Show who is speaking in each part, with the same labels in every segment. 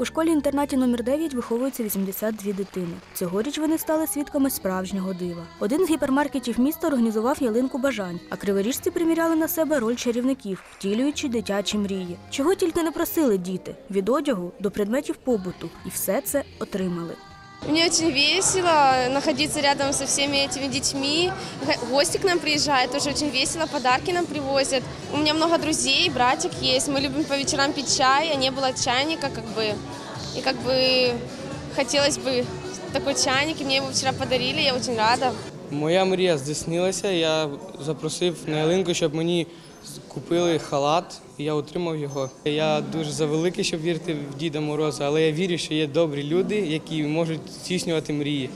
Speaker 1: У школі-інтернаті номер 9 виховуються 82 дитини. Цьогоріч вони стали свідками справжнього дива. Один з гіпермаркетів міста організував ялинку бажань, а криворіжці приміряли на себе роль чарівників, втілюючи дитячі мрії. Чого тільки не просили діти від одягу до предметів побуту, і все це отримали.
Speaker 2: Мне очень весело находиться рядом со всеми этими детьми. Г- Гости к нам приезжают, тоже очень весело, подарки нам привозят. У меня много друзей, братик есть. Мы любим по вечерам пить чай, а не было чайника, как бы. И как бы хотелось бы такой чайник, и мне его вчера подарили, я очень рада.
Speaker 3: Моя мрія здійснилася. Я запросив на ялинку, щоб мені купили халат, і я отримав його. Я дуже завеликий, щоб вірити в Діда Мороза, але я вірю, що є добрі люди, які можуть здійснювати мрії.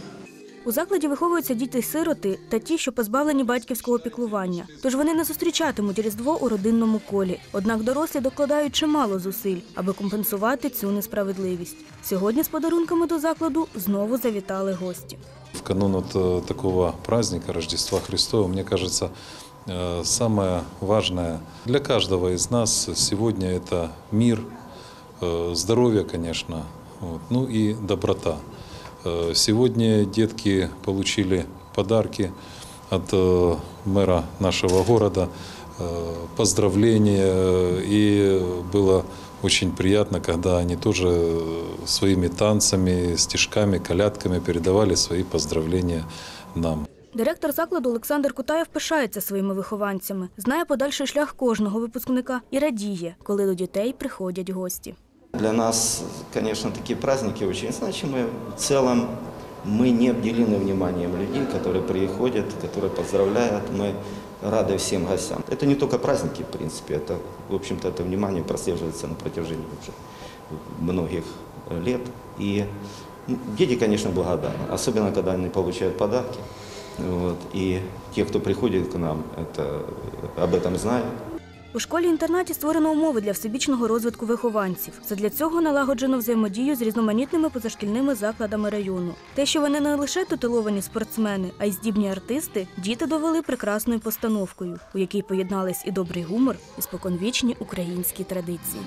Speaker 1: У закладі виховуються діти-сироти та ті, що позбавлені батьківського піклування. Тож вони не зустрічатимуть Різдво у родинному колі. Однак дорослі докладають чимало зусиль, аби компенсувати цю несправедливість. Сьогодні з подарунками до закладу знову завітали гості
Speaker 4: В канун вот э, такого праздника Рождества Христова, мне кажется, э, самое важное для каждого из нас сегодня это мир, э, здоровье, конечно, вот, ну и доброта. Э, Сегодня детки получили подарки от э, мэра нашего города, э, поздравления, э, и было очень приятно, когда они тоже своими танцами, стишками, колядками передавали свои поздравления нам.
Speaker 1: Директор закладу Олександр Кутаєв пишається своїми вихованцями, знає подальший шлях кожного випускника і радіє, коли до дітей приходять гості.
Speaker 5: Для нас, звісно, такі праздники дуже значимі. В целом мы не обделены вниманием людей, которые приходят, которые поздравляют. Мы рады всем гостям. Это не только праздники, в принципе, это, в общем-то, это внимание прослеживается на протяжении уже многих лет. И ну, дети, конечно, благодарны, особенно когда они получают подарки. Вот. И те, кто приходит к нам, это, об этом знают.
Speaker 1: У школі-інтернаті створено умови для всебічного розвитку вихованців. Задля цього налагоджено взаємодію з різноманітними позашкільними закладами району. Те, що вони не лише титуловані спортсмени, а й здібні артисти, діти довели прекрасною постановкою, у якій поєднались і добрий гумор, і споконвічні українські традиції.